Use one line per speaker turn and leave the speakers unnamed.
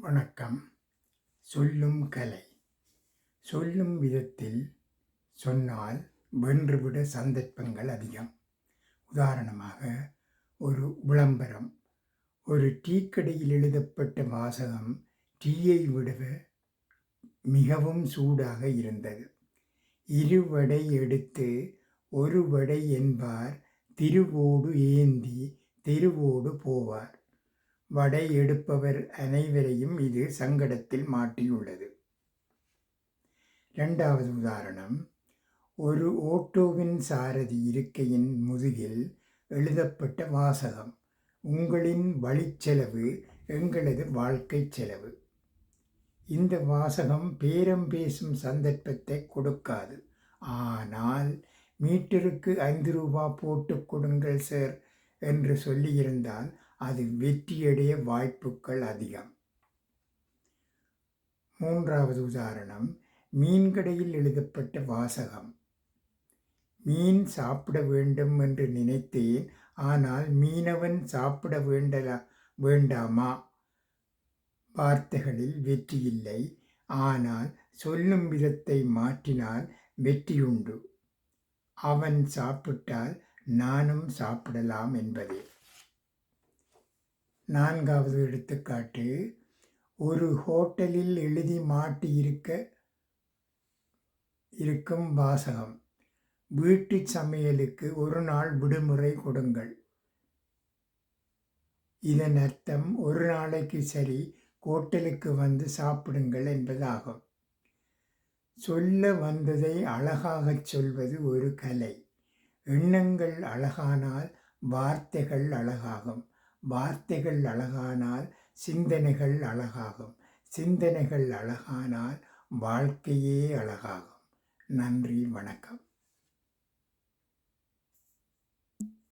வணக்கம். சொல்லும் கலை. சொல்லும் விதத்தில் சொன்னால் வென்றுவிட சந்தர்ப்பங்கள் அதிகம். உதாரணமாக ஒரு விளம்பரம். ஒரு டீக்கடையில் எழுதப்பட்ட வாசகம் டீயை விட மிகவும் சூடாக இருந்தது. இருவடை எடுத்து ஒரு வடை என்பார் திருவோடு ஏந்தி தெருவோடு போவார். வடை எடுப்பவர் அனைவரையும் இது சங்கடத்தில் மாட்டியுள்ளது. இரண்டாவது உதாரணம் ஒரு ஓட்டோவின் சாரதி இருக்கையின் முதுகில் எழுதப்பட்ட வாசகம் உங்களின் வழிச்செலவு எங்களது வாழ்க்கை செலவு. இந்த வாசகம் பேரம் பேசும் சந்தர்ப்பத்தை கொடுக்காது. ஆனால் மீட்டருக்கு ஐந்து ரூபா போட்டு கொடுங்கள் சார் என்று சொல்லியிருந்தால் அது வெற்றியடைய வாய்ப்புகள் அதிகம். மூன்றாவது உதாரணம் மீன்கடையில் எழுதப்பட்ட வாசகம். மீன் சாப்பிட வேண்டும் என்று நினைத்தேன் ஆனால் மீனவன் சாப்பிட வேண்டலா வேண்டாமா? வார்த்தைகளில் வெற்றி இல்லை ஆனால் சொல்லும் விதத்தை மாற்றினால் வெற்றியுண்டு. அவன் சாப்பிட்டால் நானும் சாப்பிடலாம் என்பதே. நான்காவது எடுத்துக்காட்டு. ஒரு ஹோட்டலில் எழுதி மாட்டி இருக்க இருக்கும் வாசகம். வீட்டு சமையலுக்கு ஒரு நாள் விடுமுறை கொடுங்கள். இதன் அர்த்தம் ஒரு நாளைக்கு சரி ஹோட்டலுக்கு வந்து சாப்பிடுங்கள் என்பதாகும். சொல்ல வந்ததை அழகாகச் சொல்வது ஒரு கலை. எண்ணங்கள் அழகானால் வார்த்தைகள் அழகாகும். வார்த்தைகள் அழகானால் சிந்தனைகள் அழகாகும். சிந்தனைகள் அழகானால் வாழ்க்கையே அழகாகும். நன்றி வணக்கம்.